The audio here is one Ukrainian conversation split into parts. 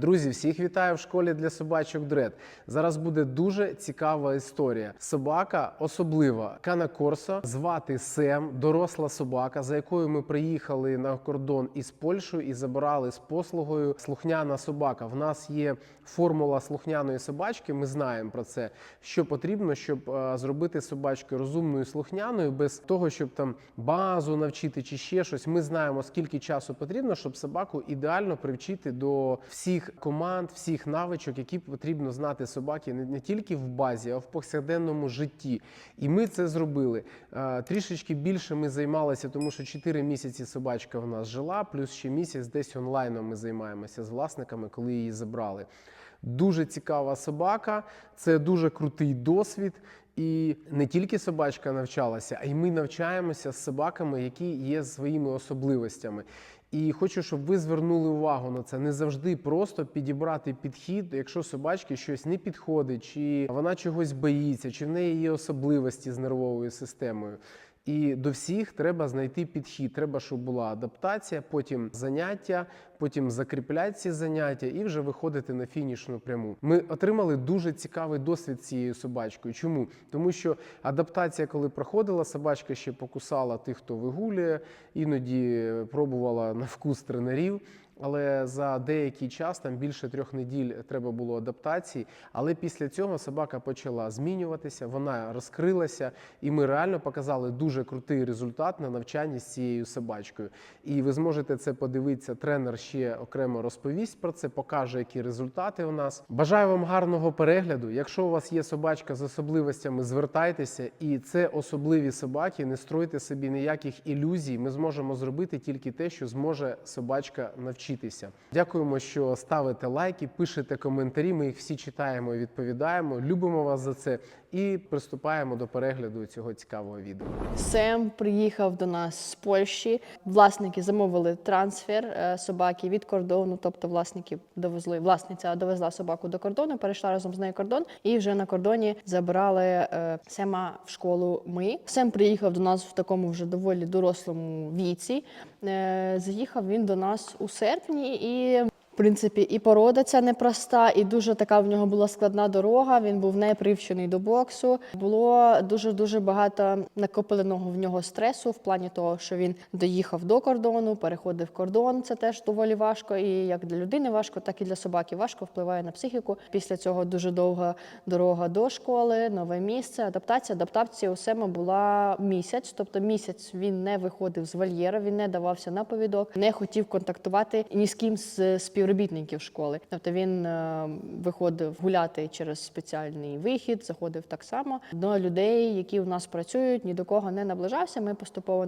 Друзі, всіх вітаю в школі для собачок Дред. Зараз буде дуже цікава історія. Собака особлива Кана Корсо, звати Сем, доросла собака, за якою ми приїхали на кордон із Польщею і забирали з послугою слухняна собака. В нас є формула слухняної собачки. Ми знаємо про це, що потрібно, щоб е, зробити собачку розумною слухняною, без того, щоб там базу навчити чи ще щось. Ми знаємо, скільки часу потрібно, щоб собаку ідеально привчити до всіх команд, всіх навичок, які потрібно знати собаки не, тільки в базі, а в повсякденному житті. І ми це зробили. Е, Трішечки більше ми займалися, тому що 4 місяці собачка в нас жила, плюс ще місяць десь онлайном ми займаємося з власниками, коли її забрали. Дуже цікава собака, це дуже крутий досвід. І не тільки собачка навчалася, а й ми навчаємося з собаками, які є своїми особливостями. І хочу, щоб ви звернули увагу на це. Не завжди просто підібрати підхід, якщо собачці щось не підходить, чи вона чогось боїться, чи в неї є особливості з нервовою системою. І до всіх треба знайти підхід. Треба, щоб була адаптація, потім заняття, потім закріпляти ці заняття і вже виходити на фінішну пряму. Ми отримали дуже цікавий досвід цією собачкою. Чому? Тому що адаптація, коли проходила, собачка ще покусала тих, хто вигулює, іноді пробувала на вкус тренерів. Але за деякий час, там більше трьох неділь, треба було адаптації. Але після цього собака почала змінюватися, вона розкрилася, і ми реально показали дуже крутий результат на навчанні з цією собачкою. І ви зможете це подивитися. Тренер ще окремо розповість про це, покаже, які результати у нас. Бажаю вам гарного перегляду. Якщо у вас є собачка з особливостями, звертайтеся, і це особливі собаки. Не стройте собі ніяких ілюзій. Ми зможемо зробити тільки те, що зможе собачка навчитися. Дякуємо, що ставите лайки, пишете коментарі. Ми їх всі читаємо і відповідаємо. Любимо вас за це і приступаємо до перегляду цього цікавого відео. Сем приїхав до нас з Польщі. Власники замовили трансфер е, собаки від кордону, тобто власники довезли, власниця довезла собаку до кордону, перейшла разом з нею кордон, і вже на кордоні забрали е, Сема в школу. Ми Сем приїхав до нас в такому вже доволі дорослому віці. Е, Заїхав він до нас у серпні і. Принципі, і порода ця непроста, і дуже така в нього була складна дорога. Він був не привчений до боксу. Було дуже дуже багато накопленого в нього стресу в плані того, що він доїхав до кордону, переходив кордон. Це теж доволі важко. І як для людини важко, так і для собаки важко впливає на психіку. Після цього дуже довга дорога до школи, нове місце, адаптація. Адаптація у Сема була місяць, тобто місяць він не виходив з вольєра, він не давався на повідок, не хотів контактувати ні з ким з співробітників школи. Тобто він е, виходив гуляти через спеціальний вихід, заходив так само до людей, які у нас працюють, ні до кого не наближався. Ми поступово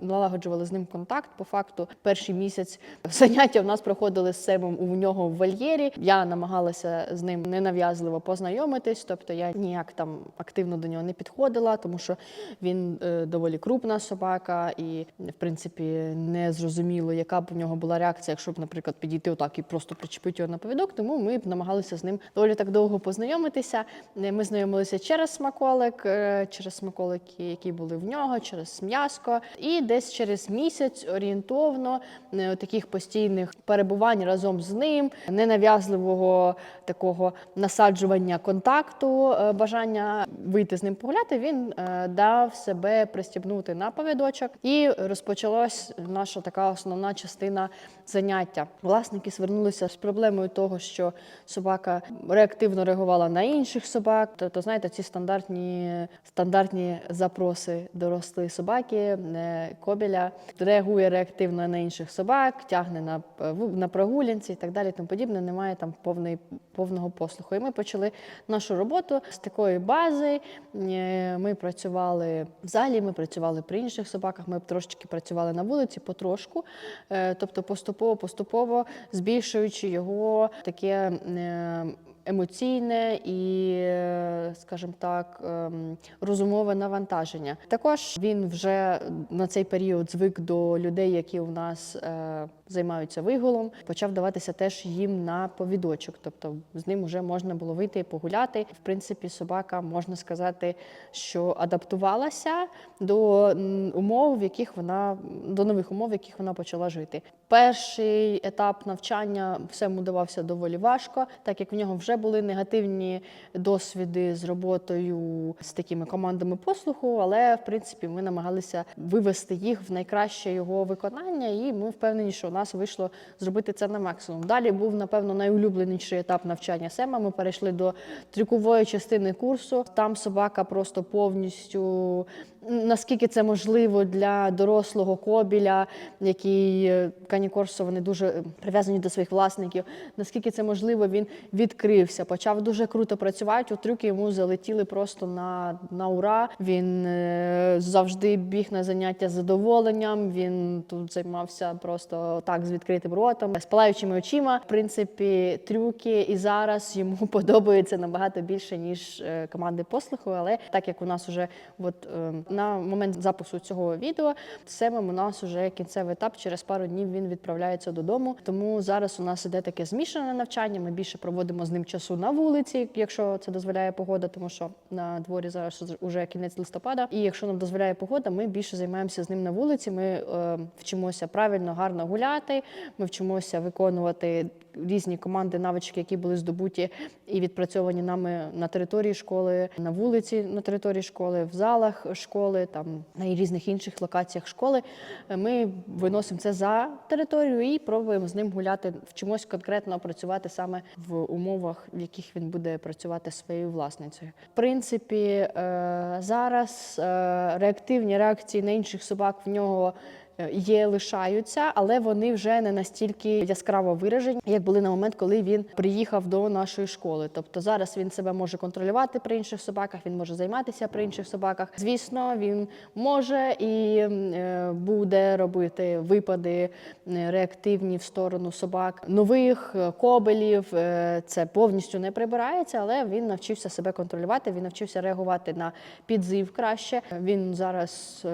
налагоджували з ним контакт. По факту, перший місяць заняття в нас проходили з Семом у нього в вольєрі. Я намагалася з ним ненав'язливо познайомитись, тобто я ніяк там активно до нього не підходила, тому що він е, доволі крупна собака, і в принципі не зрозуміло, яка б у нього була реакція, якщо б, наприклад, підійти отак і просто причепити його на повідок. Тому ми намагалися з ним доволі так довго познайомитися. Е, Ми знайомилися через смаколик, е, через смаколики, які були в нього, через м'яско. І десь через місяць орієнтовно е, таких постійних перебувань разом з ним, ненав'язливого такого насаджування контакту, бажання вийти з ним погуляти, він дав себе пристібнути на повідочок, і розпочалась наша така основна частина заняття. Власники звернулися з проблемою того, що собака реактивно реагувала на інших собак. Тобто, знаєте, ці стандартні, стандартні запроси дорослої собаки, е, кобіля реагує реактивно на інших собак, тягне на, е, на прогулянці і так далі. Тому подібне. Немає там повної, повного послуху. І ми почали нашу роботу з такої бази. Е, Ми працювали в залі, ми працювали при інших собаках. Ми трошечки працювали на вулиці потрошку. Тобто, поступово, поступово збільшуючи його таке. Емоційне і, е, скажімо так, ем, розумове навантаження. Також він вже на цей період звик до людей, які у нас е, займаються вигулом, почав даватися теж їм на повідочок. Тобто з ним вже можна було вийти і погуляти. В принципі, собака можна сказати, що адаптувалася до умов, в яких вона до нових умов, в яких вона почала жити. Перший етап навчання всему давався доволі важко, так як в нього вже були негативні досвіди з роботою з такими командами послуху, але в принципі ми намагалися вивести їх в найкраще його виконання, і ми впевнені, що у нас вийшло зробити це на максимум. Далі був напевно найулюбленіший етап навчання Сема. Ми перейшли до трюкової частини курсу. Там собака просто повністю наскільки це можливо для дорослого кобіля, який е, Кані вони дуже е, прив'язані до своїх власників. Наскільки це можливо, він відкрився, почав дуже круто працювати. У трюки йому залетіли просто на, на ура. Він е, завжди біг на заняття з задоволенням. Він тут займався просто так з відкритим ротом, з палаючими очима. В принципі, трюки і зараз йому подобаються набагато більше ніж е, команди послуху. Але так як у нас вже от е, на момент запису цього відео, Семем у нас вже кінцевий етап. Через пару днів він відправляється додому. Тому зараз у нас іде таке змішане навчання. Ми більше проводимо з ним часу на вулиці, якщо це дозволяє погода, тому що на дворі зараз вже кінець листопада. І якщо нам дозволяє погода, ми більше займаємося з ним на вулиці. Ми е, вчимося правильно, гарно гуляти. Ми вчимося виконувати різні команди, навички, які були здобуті і відпрацьовані нами на території школи, на вулиці на території школи, в залах школи, там на різних інших локаціях школи. Е, Ми виносимо це за територію і пробуємо з ним гуляти, вчимось конкретно працювати саме в умовах, в яких він буде працювати своєю власницею. В принципі, е, зараз е, реактивні реакції на інших собак в нього. Е, Є, лишаються, але вони вже не настільки яскраво виражені, як були на момент, коли він приїхав до нашої школи. Тобто зараз він себе може контролювати при інших собаках, він може займатися при інших собаках. Звісно, він може і е, буде робити випади е, реактивні в сторону собак нових кобелів. Це повністю не прибирається, але він навчився себе контролювати. Він навчився реагувати на підзив краще. Він зараз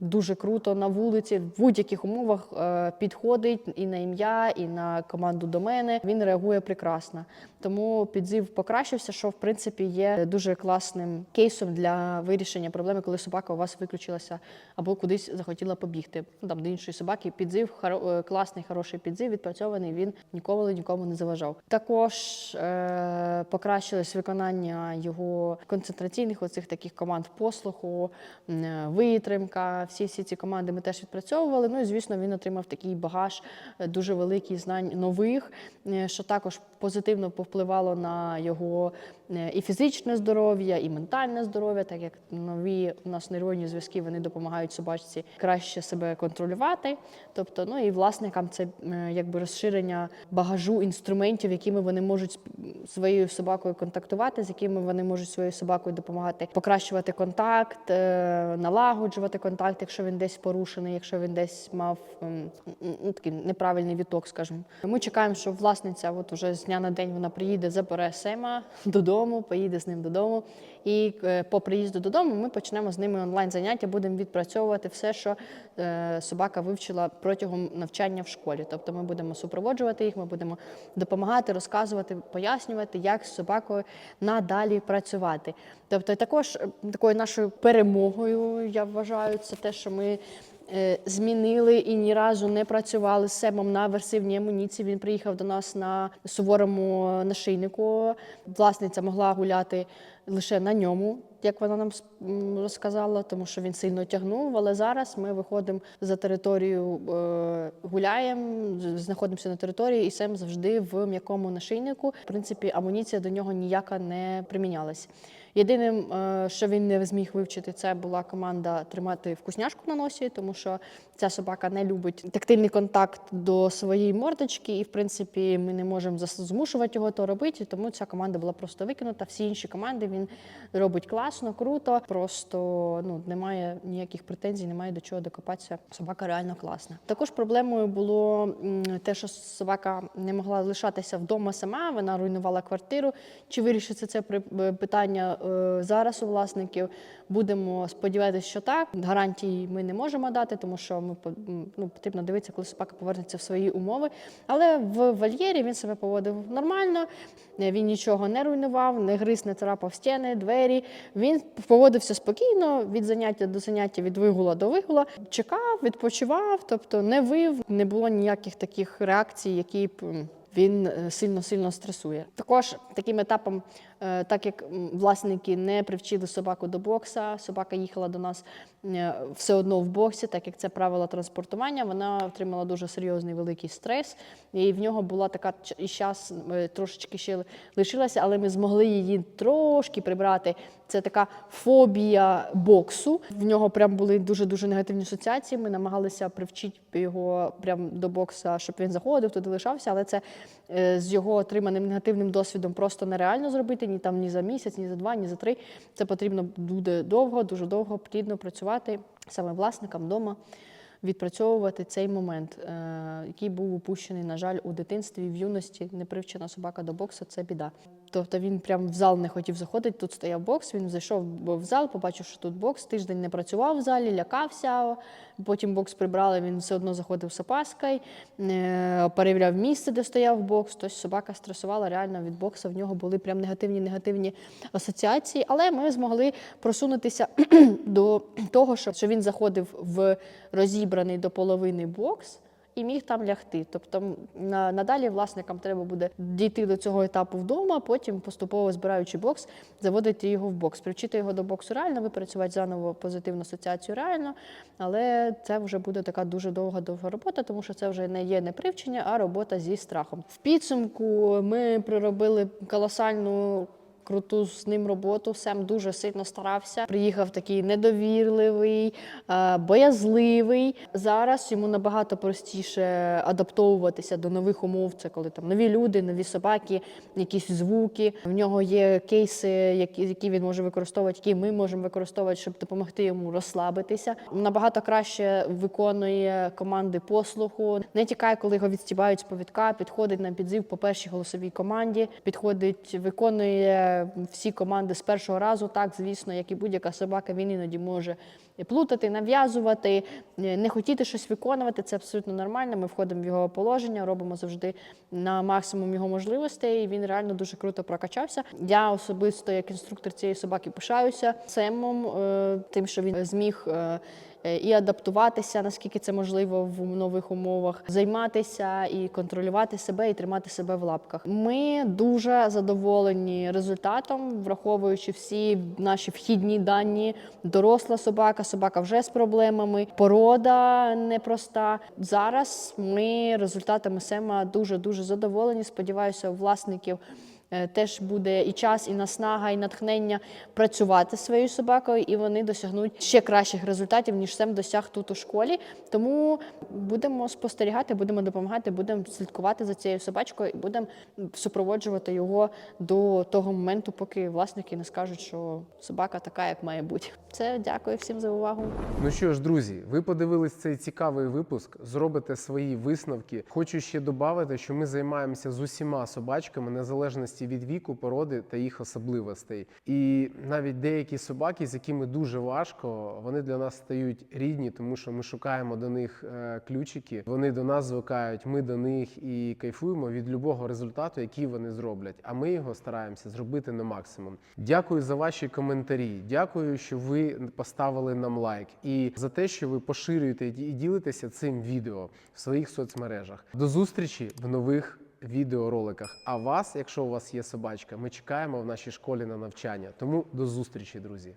дуже круто на вулиці в будь-яких умовах е, підходить і на ім'я, і на команду до мене. Він реагує прекрасно. Тому підзив покращився, що в принципі є дуже класним кейсом для вирішення проблеми, коли собака у вас виключилася або кудись захотіла побігти. Ну, там до іншої собаки підзив, хоро- е, класний, хороший підзив, відпрацьований. Він ніколи нікому не заважав. Також е, покращилось виконання його концентраційних оцих таких команд послуху, е, витримка. Всі всі ці команди ми теж відпрацьовували. Ну і звісно, він отримав такий багаж е, дуже великий знань нових, е, що також позитивно повпливало на його е, і фізичне здоров'я, і ментальне здоров'я, так як нові у нас нейронні зв'язки вони допомагають собачці краще себе контролювати. Тобто, ну і власникам це е, якби розширення багажу інструментів, якими вони можуть своєю собакою контактувати, з якими вони можуть своєю собакою допомагати покращувати контакт, е, налагоджувати контакт, якщо він десь порушений, якщо він десь мав ну, такий неправильний відток, скажімо. Ми чекаємо, що власниця, от уже з дня на день вона приїде, забере Сема додому, поїде з ним додому. І е, по приїзду додому ми почнемо з ними онлайн заняття, будемо відпрацьовувати все, що е, собака вивчила протягом навчання в школі. Тобто ми будемо супроводжувати їх, ми будемо допомагати, розказувати, пояснювати, як з собакою надалі працювати. Тобто, також е, такою нашою перемогою, я вважаю, це те, що ми. Е, Змінили і ні разу не працювали з Семом на версивній амуніції. Він приїхав до нас на суворому нашийнику. Власниця могла гуляти лише на ньому, як вона нам розказала, тому що він сильно тягнув. Але зараз ми виходимо за територію, е, гуляємо, знаходимося на території, і Сем завжди в м'якому нашийнику. В принципі, амуніція до нього ніяка не примінялась. Єдиним, е, що він не зміг вивчити, це була команда тримати вкусняшку на носі, тому що ця собака не любить тактильний контакт до своєї мордочки, і в принципі ми не можемо змушувати його то робити. Тому ця команда була просто викинута. Всі інші команди він робить класно, круто. Просто ну немає ніяких претензій, немає до чого докопатися. Собака реально класна. Також проблемою було те, що собака не могла лишатися вдома сама. Вона руйнувала квартиру. Чи вирішиться це е, питання зараз у власників? Будемо сподіватися, що так. Гарантій ми не можемо дати, тому що ми ну, потрібно дивитися, коли собака повернеться в свої умови. Але в вольєрі він себе поводив нормально. е, Він нічого не руйнував, не гриз, не царапав стіни, двері. Він поводився спокійно від заняття до заняття, від вигула до вигула. Чекав, відпочивав, тобто не вив, не було ніяких таких реакцій, які б. Він сильно сильно стресує. Також таким етапом, е, так як власники не привчили собаку до бокса, собака їхала до нас е, все одно в боксі, так як це правило транспортування, вона отримала дуже серйозний великий стрес, і в нього була така і зараз трошечки ще лишилася, але ми змогли її трошки прибрати. Це така фобія боксу. В нього прям були дуже дуже негативні асоціації. Ми намагалися привчити його прям до бокса, щоб він заходив, туди лишався. Але це е, з його отриманим негативним досвідом просто нереально зробити ні там ні за місяць, ні за два, ні за три. Це потрібно буде довго, дуже довго, плідно працювати саме власникам вдома. Відпрацьовувати цей момент, е, який був упущений, на жаль, у дитинстві, в юності, непривчена собака до боксу це біда. Тобто він прям в зал не хотів заходити. Тут стояв бокс. Він зайшов в зал, побачив, що тут бокс. Тиждень не працював в залі, лякався. Потім бокс прибрали. Він все одно заходив з опаскою, е, перевіряв місце, де стояв бокс. Тобто собака стресувала реально від бокса. В нього були прям негативні негативні асоціації. Але ми змогли просунутися до того, що він заходив в розібраний до половини бокс. І міг там лягти. Тобто на, надалі власникам треба буде дійти до цього етапу вдома, потім поступово збираючи бокс, заводити його в бокс, привчити його до боксу реально, випрацювати заново позитивну асоціацію реально. Але це вже буде така дуже довга довга робота, тому що це вже не є не привчення, а робота зі страхом. В підсумку ми проробили колосальну круту з ним роботу. Сем дуже сильно старався. Приїхав такий недовірливий, е, боязливий. Зараз йому набагато простіше адаптовуватися до нових умов. Це коли там нові люди, нові собаки, якісь звуки. В нього є кейси, які, він може використовувати, які ми можемо використовувати, щоб допомогти йому розслабитися. Набагато краще виконує команди послуху. Не тікає, коли його відстібають з повідка, підходить на підзив по першій голосовій команді, підходить, виконує всі команди з першого разу. Так, звісно, як і будь-яка собака, він іноді може плутати, нав'язувати, е, не хотіти щось виконувати. Це абсолютно нормально. Ми входимо в його положення, робимо завжди на максимум його можливостей. і Він реально дуже круто прокачався. Я особисто, як інструктор цієї собаки, пишаюся Семом, е, тим, що він зміг. Е, І адаптуватися, наскільки це можливо в нових умовах, займатися і контролювати себе, і тримати себе в лапках. Ми дуже задоволені результатом, враховуючи всі наші вхідні дані. Доросла собака, собака вже з проблемами, порода непроста. Зараз ми результатами Сема дуже дуже задоволені. Сподіваюся, власників. Е, Теж буде і час, і наснага, і натхнення працювати зі своєю собакою, і вони досягнуть ще кращих результатів, ніж Сем досяг тут у школі. Тому будемо спостерігати, будемо допомагати, будемо слідкувати за цією собачкою і будемо супроводжувати його до того моменту, поки власники не скажуть, що собака така, як має бути. Це дякую всім за увагу. Ну що ж, друзі, ви подивились цей цікавий випуск, зробите свої висновки. Хочу ще додати, що ми займаємося з усіма собачками, незалежності від віку, породи та їх особливостей. І навіть деякі собаки, з якими дуже важко, вони для нас стають рідні, тому що ми шукаємо до них е, ключики. Вони до нас звикають, ми до них і кайфуємо від любого результату, який вони зроблять. А ми його стараємося зробити на максимум. Дякую за ваші коментарі. Дякую, що ви поставили нам лайк, і за те, що ви поширюєте і ділитеся цим відео в своїх соцмережах. До зустрічі в нових відеороликах. А вас, якщо у вас є собачка, ми чекаємо в нашій школі на навчання. Тому до зустрічі, друзі.